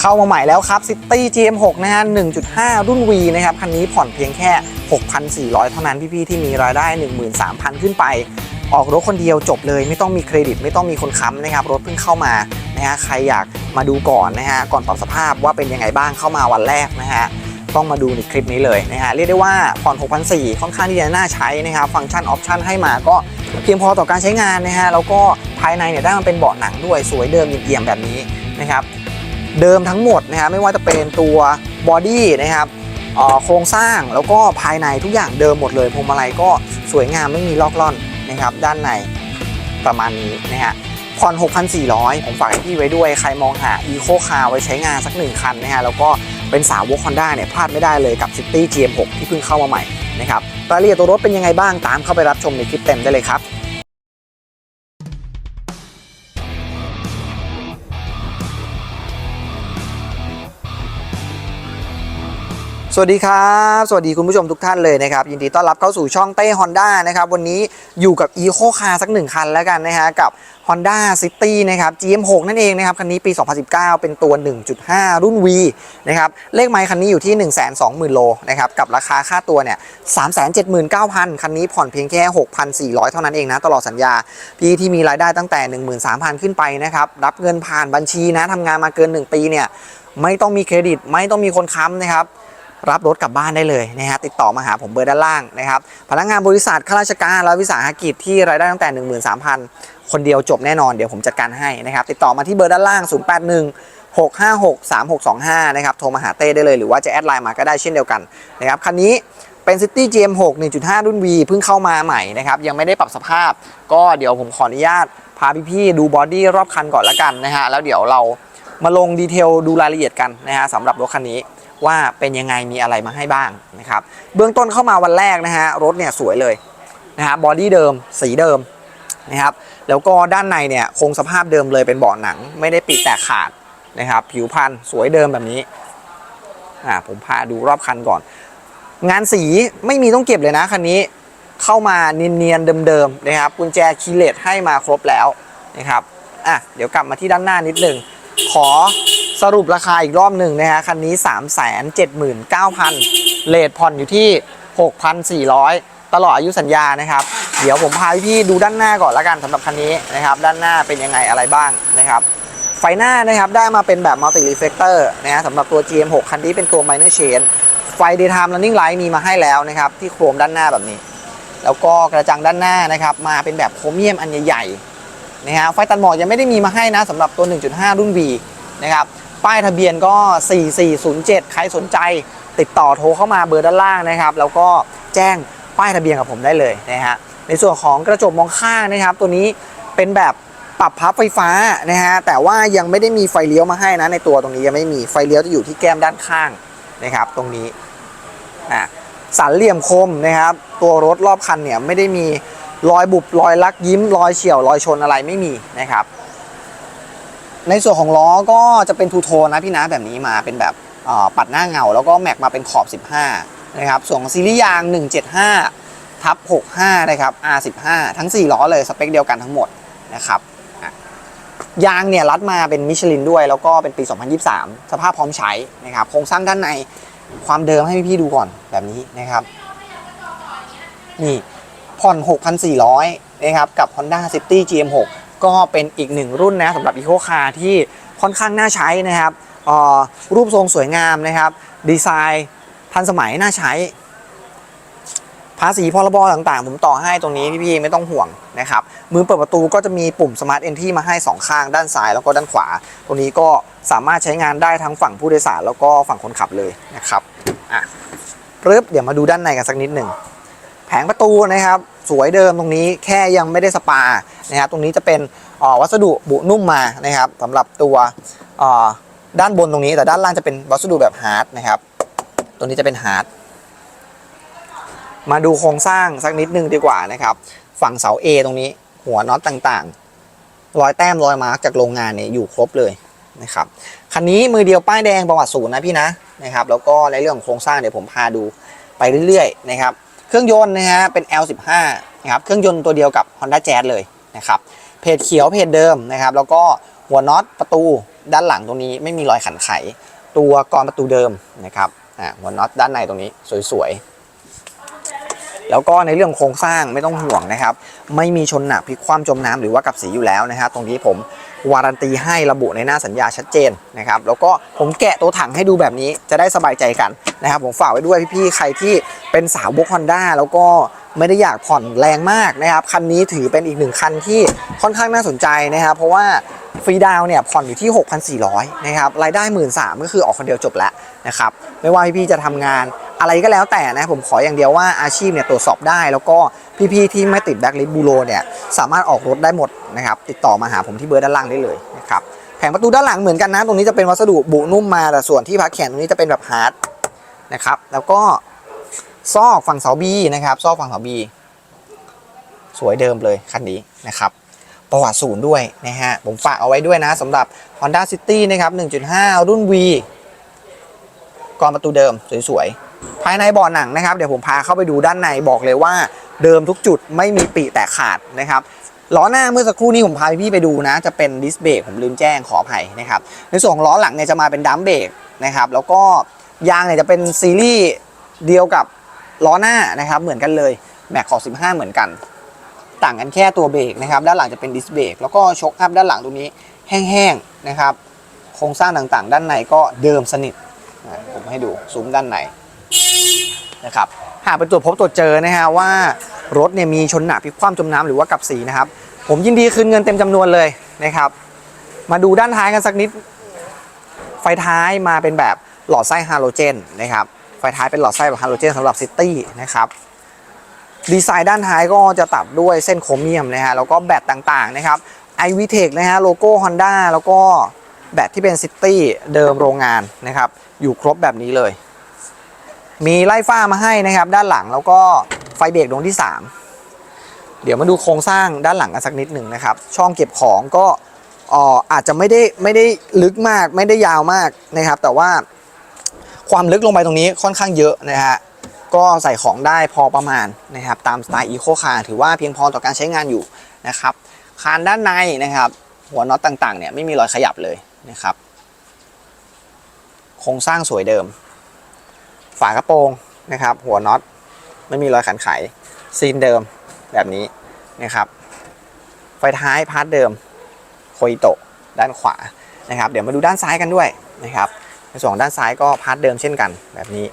เข้ามาใหม่แล้วครับ City GM6 นะฮะ 1.5 รุ่น V นะครับ คันนี้ผ่อนเพียงแค่ 6,400 เท่านั้นพี่ๆ ที่มีรายได้ 13,000 ขึ้นไป ออกรถคนเดียวจบเลยไม่ต้องมีเครดิตไม่ต้องมีคนค้ำนะครับ รถเพิ่งเข้ามานะฮะใครอยากมาดูก่อนนะฮะก่อนปรับสภาพว่าเป็นยังไงบ้างเข้ามาวันแรกนะฮะต้องมาดูในคลิปนี้เลยนะฮะเรียกได้ว่าผ่อน 6,400 ค่อนข้างที่จะน่าใช้นะครับฟังก์ชันออปชันให้มาก็เพียงพอต่อการใช้งานนะฮะแล้วก็ภายในเนี่ยได้มาเป็นเบาะหนังด้วยสวยเดิมเอี่ยมแบบนี้นะครับ เดิมทั้งหมดนะฮะไม่ว่าจะเป็นตัวบอดี้นะครับโครงสร้างแล้วก็ภายในทุกอย่างเดิมหมดเลยพวงมาลัยก็สวยงามไม่มีลอกล่อนนะครับด้านในประมาณนี้นะฮะผ่อน 6,400 ผมฝากพี่ไว้ด้วยใครมองหา Eco Car ไว้ใช้งานสักหนึ่งคันนะฮะแล้วก็เป็นสาวก Honda เนี่ยพลาดไม่ได้เลยกับ City GM6 ที่เพิ่งเข้ามาใหม่นะครับรายละเอียดตัวรถเป็นยังไงบ้างตามเข้าไปรับชมในคลิปเต็มได้เลยครับ วัสดีครับ สวัสดีคุณผู้ชมทุกท่านเลยนะครับ ยินดีต้อนรับเข้าสู่ช่องเต้ Honda นะครับ วันนี้อยู่กับ Eco Car สักหนึ่งคันแล้วกันนะฮะกับ Honda City นะครับ GM6 นั่นเองนะครับ คันนี้ปี 2019 เป็นตัว 1.5 รุ่น V นะครับ เลขไมค์คันนี้อยู่ที่ 120,000 โลนะครับ กับราคาค่าตัวเนี่ย 379,000 คันนี้ผ่อนเพียงแค่ 6,400 เท่านั้นเองนะ ตลอดสัญญา พี่ที่มีรายได้ตั้งแต่ 13,000 ขึ้นไปนะครับ รับเงินผ่านบัญชีนะทำงานมาเกิน 1 ปีเนี่ย ไม่ต้องมีเครดิต ไม่ต้องมีคนค้ำนะครับ รับรถกลับบ้านได้เลยนะฮะติดต่อมาหาผมเบอร์ด้านล่างนะครับพนักงานบริษัทข้าราชการและวิสาหกิจที่รายได้ตั้งแต่ 13,000 คนเดียวจบแน่นอนเดี๋ยวผมจัดการให้นะครับติดต่อมาที่เบอร์ด้านล่าง 081 656 3625 นะครับโทรมาหาเต้ได้เลยหรือว่าจะแอดไลน์มาก็ได้เช่นเดียวกันนะครับคันนี้เป็น City GM6 1.5 รุ่น V เพิ่งเข้ามาใหม่นะครับยังไม่ได้ปรับสภาพ ก็เดี๋ยวผมขออนุญาตพาพี่ๆดูบอดี้รอบคันก่อนละกันนะฮะแล้วเดี๋ยวเรามาลงดีเทลดูรายละเอียดกันนะฮะสำหรับรถคันนี้ ว่าเป็นยังไงมีอะไรมาให้บ้างนะครับเบื้องต้นเข้ามาวันแรกนะฮะรถเนี่ยสวยเลยนะฮะบอดี้เดิมสีเดิมนะครับแล้วก็ด้านในเนี่ยคงสภาพเดิมเลยเป็นเบาะหนัง ไม่ได้ปีแตกขาดนะครับผิวพันธุ์สวยเดิมแบบนี้อ่าผมพาดูรอบคันก่อน งานสีไม่มีต้องเก็บเลยนะคันนี้เข้ามาเนียนๆเดิมๆนะครับกุญแจคีย์เลสให้มาครบแล้วนะครับอะเดี๋ยวกลับมาที่ด้านหน้านิดหนึ่งขอ สรุปราคาอีกรอบหนึ่งนะฮะคันนี้ 379,000เลทผ่อนอยู่ที่ 6,400 ตลอดอายุสัญญานะครับ เดี๋ยวผมพาพี่ดูด้านหน้าก่อนละกันสำหรับคันนี้นะครับ ด้านหน้าเป็นยังไงอะไรบ้างนะครับ ไฟหน้านะครับได้มาเป็นแบบ multi reflector นะฮะสำหรับตัว GM6 คันนี้เป็นตัว minor chain ไฟ daytime running light มีมาให้แล้วนะครับ ที่โครมด้านหน้าแบบนี้ แล้วก็กระจังด้านหน้านะครับ มาเป็นแบบโครเมียมอันใหญ่ๆนะฮะไฟตัดหมอกยังไม่ได้มีมาให้นะสำหรับตัว 1.5 รุ่น V นะครับ ป้ายทะเบียนก็ 4407 ใครสนใจติดต่อโทรเข้ามาเบอร์ด้านล่างนะครับ แล้วก็แจ้งป้ายทะเบียนกับผมได้เลยนะฮะในส่วนของกระจกมองข้างนะครับ ตัวนี้เป็นแบบปรับพับไฟฟ้านะฮะแต่ว่ายังไม่ได้มีไฟเลี้ยวมาให้นะในตัวตรงนี้ยังไม่มีไฟเลี้ยวจะอยู่ที่แก้มด้านข้างนะครับ ตรงนี้อะสันเหลี่ยมคมนะครับ ตัวรถรอบคันเนี่ยไม่ได้มีรอยบุบรอยลักยิ้มรอยเฉี่ยวรอยชนอะไรไม่มีนะครับ ในส่วนของล้อก็จะเป็นทูโทนนะพี่นะแบบนี้มาเป็นแบบปัดหน้าเงา แล้วก็แม็กมาเป็นขอบ 15 นะครับ ส่วนซีรีส์ยาง 175 ทับ 65 นะครับ R15 ทั้ง 4 ล้อเลยสเปคเดียวกันทั้งหมดนะครับยางเนี่ยรัดมาเป็นมิชลินด้วย แล้วก็เป็นปี 2023 สภาพพร้อมใช้นะครับโครงสร้างด้านในความเดิมให้พี่ๆดูก่อนแบบนี้นะครับ นี่ผ่อน 6,400 นะครับ กับ Honda City GM6 ก็เป็นอีกหนึ่งรุ่นนะสำหรับ Eco Car ที่ค่อนข้างน่าใช้นะครับรูปทรงสวยงามนะครับ ดีไซน์ทันสมัยน่าใช้ ภาษีพรบต่างๆ ผมต่อให้ตรงนี้พี่ๆไม่ต้องห่วงนะครับ มือเปิดประตูก็จะมีปุ่ม Smart Entry มาให้ 2 ข้างด้านซ้ายแล้วก็ด้านขวา ตรงนี้ก็สามารถใช้งานได้ทั้งฝั่งผู้โดยสารแล้วก็ฝั่งคนขับเลยนะครับอะปึ๊บเดี๋ยวมาดูด้านในกันสักนิดหนึ่งแผงประตูนะครับ สวยเดิมตรงนี้แค่ยังไม่ได้สปานะครับตรงนี้จะเป็นวัสดุบุนุ่มมานะครับสำหรับตัวด้านบนตรงนี้แต่ด้านล่างจะเป็นวัสดุแบบฮาร์ดนะครับตัวนี้จะเป็นฮาร์ดมาดูโครงสร้างสักนิดนึงดีกว่านะครับ ฝั่งเสา A ตรงนี้หัวน็อตต่างๆ รอยแต้มรอยมาร์กจากโรงงานเนี่ยอยู่ครบเลยนะครับคันนี้มือเดียวป้ายแดงประวัติศูนย์นะพี่นะนะครับแล้วก็ในเรื่องของโครงสร้างเดี๋ยวผมพาดูไปเรื่อยๆนะครับ เครื่องยนต์นะฮะเป็น L15 นะครับเครื่องยนต์ตัวเดียวกับ Honda Jazz เลยนะครับเพจเขียวเพจเดิมนะครับ แล้วก็หัวน็อตประตูด้านหลังตรงนี้ไม่มีรอยขันไข ตัวกรอนประตูเดิมนะครับอ่าหัวน็อตด้านในตรงนี้สวยๆ แล้วก็ในเรื่องโครงสร้างไม่ต้องห่วงนะครับ ไม่มีชนหนักพลิกคว่ำจมน้ำหรือว่ากับสีอยู่แล้วนะครับตรงนี้ผม วารันตีให้ระบุในหน้าสัญญาชัดเจนนะครับแล้วก็ผมแกะตัวถังให้ดูแบบนี้จะได้สบายใจกันนะครับผมฝากไว้ด้วยพี่ๆใครที่เป็นสาวบกฮอนด้าแล้วก็ไม่ได้อยากผ่อนแรงมากนะครับคันนี้ถือเป็นอีกหนึ่งคันที่ค่อนข้างน่าสนใจนะครับเพราะว่าฟรีดาวเนี่ยผ่อนอยู่ที่ 6,400นะครับรายได้ 1 3ื่นก็คือออกคนเดียวจบแล้วนะครับไม่ว่าพี่ๆจะทำงาน อะไรก็แล้วแต่นะผมขออย่างเดียวว่าอาชีพเนี่ยตรวจสอบได้ แล้วก็พี่ๆที่ไม่ติดแบ็กลิสบูโรเนี่ยสามารถออกรถได้หมดนะครับติดต่อมาหาผมที่เบอร์ด้านล่างได้เลยนะครับแผงประตูด้านหลังเหมือนกันนะ ตรงนี้จะเป็นวัสดุบุนุ่มมาแต่ส่วนที่พักแขนตรงนี้จะเป็นแบบฮาร์ดนะครับแล้วก็ซอกฝั่งเสาบีนะครับซอกฝั่งเสาบีสวยเดิมเลยคันนี้นะครับประวัติศูนย์ด้วยนะฮะผมฝากเอาไว้ด้วยนะสำหรับ Honda City นะครับ 1.5 รุ่น V กรอนประตูเดิมสวยๆ ภายในบาะหนังนะครับเดี๋ยวผมพาเข้าไปดูด้านในบอกเลยว่า เดิมทุกจุดไม่มีปีแตกขาดนะครับล้อหน้าเมื่อสักครู่นี้ผมพาพี่ไปดูนะ จะเป็นดิสเบรกผมลืมแจ้งขออภัยนะครับในส่วนของล้อหลังเนี่ยจะมาเป็นดัมเบรกนะครับแล้วก็ยางเนี่ยจะเป็นซีรีส์เดียวกับล้อหน้านะครับเหมือนกันเลยแม็กขอบ15 เหมือนกัน ต่างกันแค่ตัวเบรกนะครับด้านหลังจะเป็นดิสเบรกแล้วก็ช็อคอัพด้านหลังตรงนี้แห้งๆนะครับโครงสร้างต่างๆ ด้านในก็เดิมสนิทผมให้ดูซุ้มด้านใน นะครับหากไปตรวจพบตรวจเจอนะฮะว่ารถเนี่ยมีชนหนักพลิกคว่ำจมน้ำหรือว่ากับสีนะครับ ผมยินดีคืนเงินเต็มจำนวนเลยนะครับ มาดูด้านท้ายกันสักนิด ไฟท้ายมาเป็นแบบหลอดไส้ฮาโลเจนนะครับไฟท้ายเป็นหลอดไส้แบบฮาโลเจนสำหรับซิตี้นะครับดีไซน์ด้านท้ายก็จะตัดด้วยเส้นโครเมียมนะฮะแล้วก็แบตต่างๆนะครับ i v t e c h นะฮะโลโก้ Honda แล้วก็แบตที่เป็นซิตี้เดิมโรงงานนะครับ อยู่ครบแบบนี้เลย มีไล่ฟ้ามาให้นะครับ ด้านหลังแล้วก็ไฟเบรกดวงที่ 3 เดี๋ยวมาดูโครงสร้างด้านหลังกันสักนิดหนึ่งนะครับ ช่องเก็บของก็อออาจจะไม่ได้ไม่ได้ลึกมากไม่ได้ยาวมากนะครับ แต่ว่าความลึกลงไปตรงนี้ค่อนข้างเยอะนะฮะก็ใส่ของได้พอประมาณนะครับ ตามสไตล์อีโคคาร์ถือว่าเพียงพอต่อการใช้งานอยู่นะครับ คานด้านในนะครับ หัวน็อตต่างๆเนี่ยไม่มีรอยขยับเลยนะครับ โครงสร้างสวยเดิม ฝากระโปรงนะครับ หัวน็อตไม่มีรอยขันไขซีนเดิมแบบนี้นะครับ ไฟท้ายพาร์ทเดิมโคอิโตะด้านขวานะครับ เดี๋ยวมาดูด้านซ้ายกันด้วยนะครับในส่วนด้านซ้ายก็พาร์ทเดิมเช่นกันแบบนี้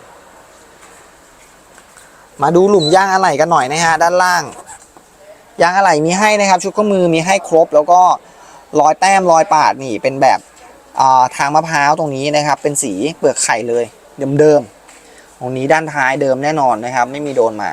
มาดูหลุมย่างอะไหล่กันหน่อยนะฮะด้านล่างยางอะไหล่มีให้นะครับ ชุดข้อมือมีให้ครบ แล้วก็รอยแต้มรอยปาดนี่เป็นแบบทางมะพร้าวตรงนี้นะครับ เป็นสีเปลือกไข่เลยเดิมๆ ตรงนี้ด้านท้ายเดิมแน่นอนนะครับ ไม่มีโดนมา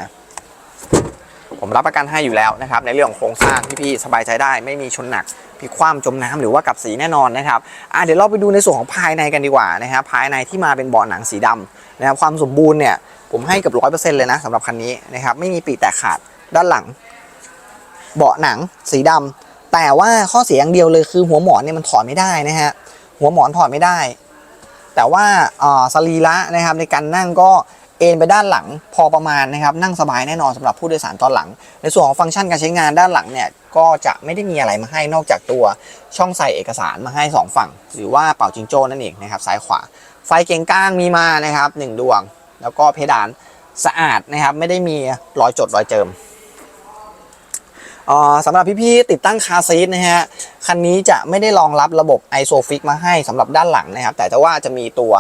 ผมรับประกันให้อยู่แล้วนะครับ ในเรื่องของโครงสร้างพี่ๆสบายใจได้ ไม่มีชนหนักพลิกคว่ำจมน้ำหรือว่ากับสีแน่นอนนะครับอะเดี๋ยวเราไปดูในส่วนของภายในกันดีกว่านะครับภายในที่มาเป็นเบาะหนังสีดำนะครับความสมบูรณ์เนี่ยผมให้เกับร้อยเปอร์เซ็นต์เลยนะสำหรับคันนี้นะครับไม่มีปีแตกขาดด้านหลัง เบาะหนังสีดำแต่ว่าข้อเสียอย่างเดียวเลยคือหัวหมอนเนี่ยมันถอดไม่ได้นะฮะหัวหมอนถอดไม่ได้ แต่ว่าสรีระนะครับในการนั่งก็เอนไปด้านหลังพอประมาณนะครับนั่งสบายแน่นอนสำหรับผู้โดยสารตอนหลัง ในส่วนของฟังก์ชันการใช้งานด้านหลังเนี่ยก็จะไม่ได้มีอะไรมาให้นอกจากตัวช่องใส่เอกสารมาให้สองฝั่ง หรือว่าเป่าจิงโจ้นั่นเองนะครับซ้ายขวา ไฟเกงก้างมีมานะครับหนึ่งดวง แล้วก็เพดานสะอาดนะครับไม่ได้มีรอยจดรอยเจิม สำหรับพี่ๆติดตั้งคาซีทนะฮะคันนี้จะไม่ได้รองรับระบบ ISOFIX มาให้สำหรับด้านหลังนะครับ แต่ว่าจะมีตัว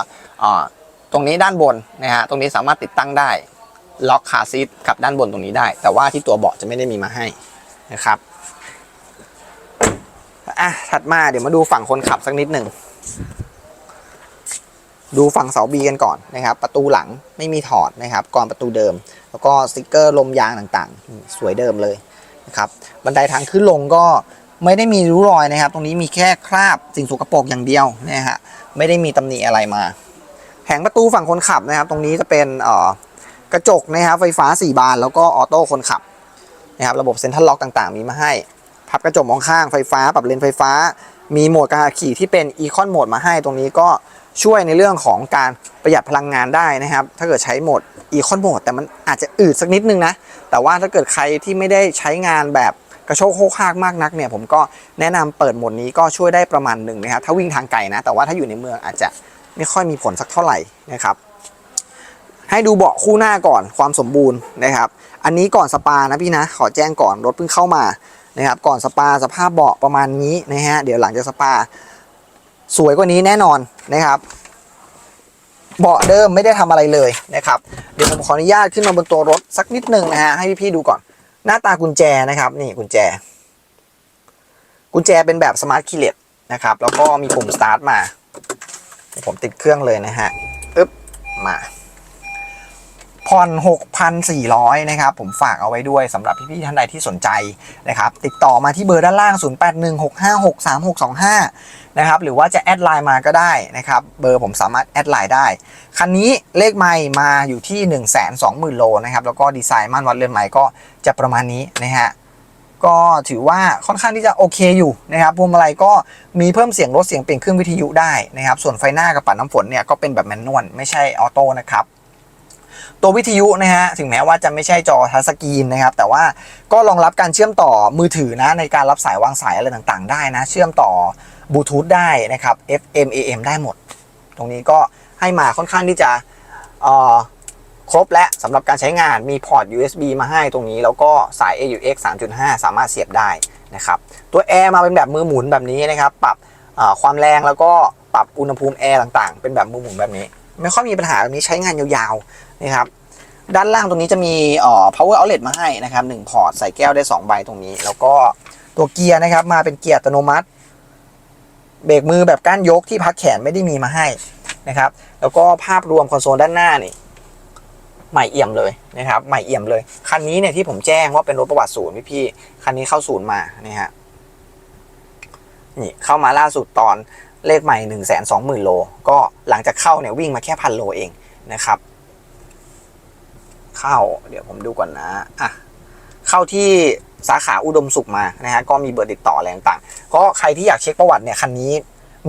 ตรงนี้ด้านบนนะฮะตรงนี้สามารถติดตั้งได้ล็อกคาซีทกับด้านบนตรงนี้ได้ แต่ว่าที่ตัวเบาะจะไม่ได้มีมาให้นะครับอะถัดมาเดี๋ยวมาดูฝั่งคนขับสักนิดหนึ่งดูฝั่งเสาบีกันก่อนนะครับ ประตูหลังไม่มีถอดนะครับก่อนประตูเดิม แล้วก็สติกเกอร์ลมยางต่างๆ สวยเดิมเลย นะครับบันไดทางขึ้นลงก็ไม่ได้มีริ้วรอยนะครับ ตรงนี้มีแค่คราบสิ่งสกปรกอย่างเดียวนะฮะไม่ได้มีตำหนิอะไรมาแผงประตูฝั่งคนขับนะครับ ตรงนี้จะเป็นกระจกนะครับไฟฟ้า 4 บานแล้วก็ออโต้คนขับนะครับระบบเซ็นทรัลล็อกต่างๆ มีมาให้พับกระจกมองข้างไฟฟ้า ปรับเลนไฟฟ้า มีโหมดการขับขี่ที่เป็นอีคอนโหมดมาให้ตรงนี้ก็ ช่วยในเรื่องของการประหยัดพลังงานได้นะครับ ถ้าเกิดใช้โหมดอีคอนโหมดแต่มันอาจจะอืดสักนิดนึงนะ แต่ว่าถ้าเกิดใครที่ไม่ได้ใช้งานแบบกระโชกโคกคากมากนักเนี่ย ผมก็แนะนำเปิดโหมดนี้ก็ช่วยได้ประมาณหนึ่งนะครับ ถ้าวิ่งทางไกลนะ แต่ว่าถ้าอยู่ในเมืองอาจจะไม่ค่อยมีผลสักเท่าไหร่นะครับ ให้ดูเบาะคู่หน้าก่อนความสมบูรณ์นะครับ อันนี้ก่อนสปานะพี่นะ ขอแจ้งก่อนรถเพิ่งเข้ามานะครับ ก่อนสปาสภาพเบาะประมาณนี้นะฮะ เดี๋ยวหลังจากสปา สวยกว่านี้แน่นอนนะครับ เบาะเดิมไม่ได้ทำอะไรเลยนะครับ เดี๋ยวผมขออนุญาตขึ้นมาบนตัวรถสักนิดหนึ่งนะฮะให้พี่ๆดูก่อน หน้าตากุญแจนะครับ นี่กุญแจ กุญแจเป็นแบบสมาร์ทคีย์เลสนะครับ แล้วก็มีปุ่มสตาร์ทมา ผมติดเครื่องเลยนะฮะอึ๊บมา ผ่อน 6,400 นะครับ ผมฝากเอาไว้ด้วยสำหรับพี่ๆท่านใดที่สนใจนะครับ ติดต่อมาที่เบอร์ด้านล่าง 0816563625 นะครับ หรือว่าจะแอดไลน์มาก็ได้นะครับ เบอร์ผมสามารถแอดไลน์ได้ คันนี้เลขไม่มาอยู่ที่ 120,000 โลนะครับ แล้วก็ดีไซน์ม่านวัดเรือนไม้ก็จะประมาณนี้นะฮะก็ถือว่าค่อนข้างที่จะโอเคอยู่นะครับพวงมาลัยก็มีเพิ่มเสียงลดเสียงเปลี่ยนเครื่องวิทยุได้นะครับ ส่วนไฟหน้ากับปัดน้ำฝนเนี่ยก็เป็นแบบแมนนวลไม่ใช่ออโต้นะครับ ตัววิทยุนะฮะถึงแม้ว่าจะไม่ใช่จอทัชสกรีนนะครับ แต่ว่าก็รองรับการเชื่อมต่อมือถือนะในการรับสายวางสายอะไรต่างๆ ได้นะ เชื่อมต่อบลูทูธได้นะครับ FM AM ได้หมด ตรงนี้ก็ให้มาค่อนข้างที่จะครบและสำหรับการใช้งานมีพอร์ต USB มาให้ตรงนี้ แล้วก็สาย AUX 3.5 สามารถเสียบได้นะครับ ตัวแอร์มาเป็นแบบมือหมุนแบบนี้นะครับ ปรับความแรงแล้วก็ปรับอุณหภูมิแอร์ต่างๆ เป็นแบบมือหมุนแบบนี้ ไม่ค่อยมีปัญหาแบบนี้ใช้งานยาวๆ นะครับด้านล่างตรงนี้จะมีอ่อ power outlet มาให้นะครับ1พอร์ตใส่แก้วได้ 2 ใบตรงนี้ แล้วก็ตัวเกียร์นะครับ มาเป็นเกียร์อัตโนมัติ เบรกมือแบบก้านยกที่พักแขนไม่ได้มีมาให้นะครับ แล้วก็ภาพรวมคอนโซลด้านหน้านี่ใหม่เอี่ยมเลยนะครับ ใหม่เอี่ยมเลย คันนี้เนี่ยที่ผมแจ้งว่าเป็นรถประวัติศูนย์พี่พี่คันนี้เข้าศูนย์มานี่ฮะนี่เข้ามาล่าสุดตอนเลขใหม่1นึ่งแสนสองหมื่นโล ก็หลังจากเข้าเนี่ยวิ่งมาแค่พันโลเองนะครับ เข้า เดี๋ยวผมดูก่อนนะอะเข้าที่สาขาอุดมสุขมานะฮะก็มีเบอร์ติดต่ออะไรต่างๆก็ใครที่อยากเช็คประวัติเนี่ยคันนี้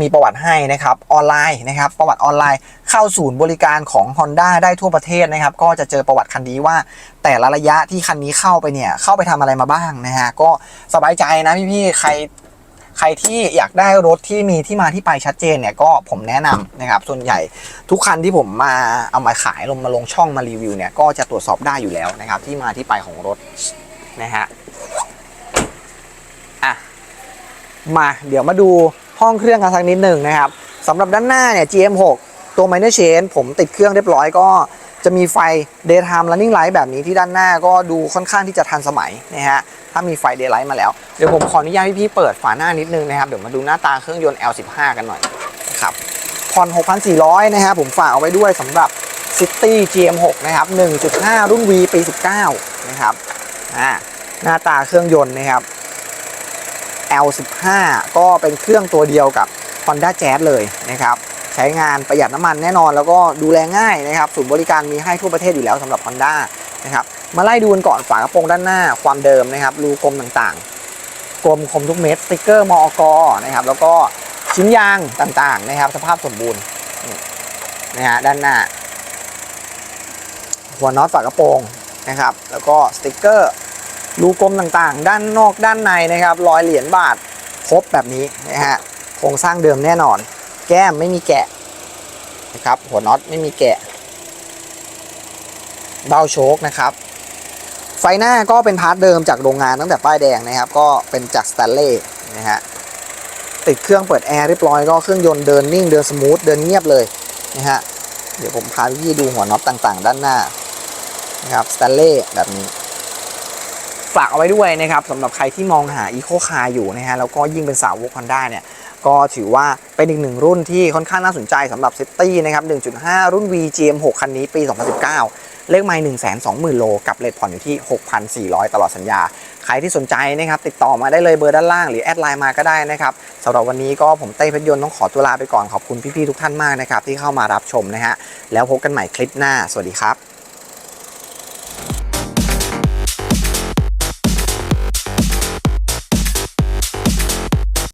มีประวัติให้นะครับออนไลน์นะครับประวัติออนไลน์เข้าศูนย์บริการของ Honda ได้ทั่วประเทศนะครับ ก็จะเจอประวัติคันนี้ว่า แต่ละระยะที่คันนี้เข้าไปเนี่ยเข้าไปทำอะไรมาบ้างนะฮะก็สบายใจนะพี่ๆใคร ใครที่อยากได้รถที่มีที่มาที่ไปชัดเจนเนี่ยก็ผมแนะนำนะครับ ส่วนใหญ่ทุกคันที่ผมมาเอามาขายลงมาลงช่องมารีวิวเนี่ยก็จะตรวจสอบได้อยู่แล้วนะครับ ที่มาที่ไปของรถนะฮะอะมาเดี๋ยวมาดูห้องเครื่องกันสักนิดหนึ่งนะครับสำหรับด้านหน้าเนี่ย GM6 ตัว Minor Change ผมติดเครื่องเรียบร้อยก็ จะมีไฟ Daytime Running Light แบบนี้ที่ด้านหน้าก็ดูค่อนข้างที่จะทันสมัยนะฮะถ้ามีไฟ Daylight มาแล้ว เดี๋ยวผมขออนุญาตพี่ๆเปิดฝาหน้านิดนึงนะครับ เดี๋ยวมาดูหน้าตาเครื่องยนต์ L15 กันหน่อยนะครับผ่อน 6,400 นะครับผมฝากเอาไว้ด้วยสำหรับ City GM6 นะครับ 1.5 รุ่น V ปี 19 นะครับอ่าหน้าตาเครื่องยนต์นะครับ L15 ก็เป็นเครื่องตัวเดียวกับ Honda Jazz เลยนะครับ ใช้งานประหยัดน้ำมันแน่นอน แล้วก็ดูแลง่ายนะครับศูนย์บริการมีให้ทั่วประเทศอยู่แล้วสำหรับ Honda นะครับมาไล่ดูกันก่อนฝากระโปรงด้านหน้าความเดิมนะครับรูกลมต่างๆ กลมคมทุกเม็ดสติกเกอร์มอกนะครับแล้วก็ชิ้นยางต่างๆนะครับ สภาพสมบูรณ์นี่นะฮะด้านหน้า หัวน็อตฝากระโปรงนะครับ แล้วก็สติกเกอร์รูกลมต่างๆ ด้านนอกด้านในนะครับรอยเหรียญบาทครบแบบนี้นะฮะโครงสร้างเดิมแน่นอน แก้มไม่มีแกะนะครับ หัวน็อตไม่มีแกะ เบ้าโชคนะครับ ไฟหน้าก็เป็นพาร์ทเดิมจากโรงงานตั้งแต่ป้ายแดงนะครับ ก็เป็นจากสแตนเล่นะฮะติดเครื่องเปิดแอร์เรียบร้อยก็เครื่องยนต์เดินนิ่งเดินสมูทเดินเงียบเลยนะฮะเดี๋ยวผมพาพี่ดูหัวน็อตต่างๆ ด้านหน้านะครับสแตนเล่แบบนี้ฝากเอาไว้ด้วยนะครับสำหรับใครที่มองหาอีโคคาร์อยู่นะฮะแล้วก็ยิ่งเป็นสาวกฮอนด้าเนี่ย ก็ถือว่าเป็นอีกหนึ่งรุ่นที่ค่อนข้างน่าสนใจสำหรับซิตี้นะครับ 1.5 รุ่น V GM6 คันนี้ปี 2019 เลขไม่1 2 0 0 0 0 โล กับเลทผ่อนอยู่ที่ 6,400 ตลอดสัญญา ใครที่สนใจนะครับ ติดต่อมาได้เลยเบอร์ด้านล่างหรือแอดไลน์มาก็ได้นะครับสำหรับวันนี้ก็ผมเต้เพชรยนต์ต้องขอตัวลาไปก่อนขอบคุณพี่ๆทุกท่านมากนะครับที่เข้ามารับชมนะฮะแล้วพบกันใหม่คลิปหน้า สวัสดีครับ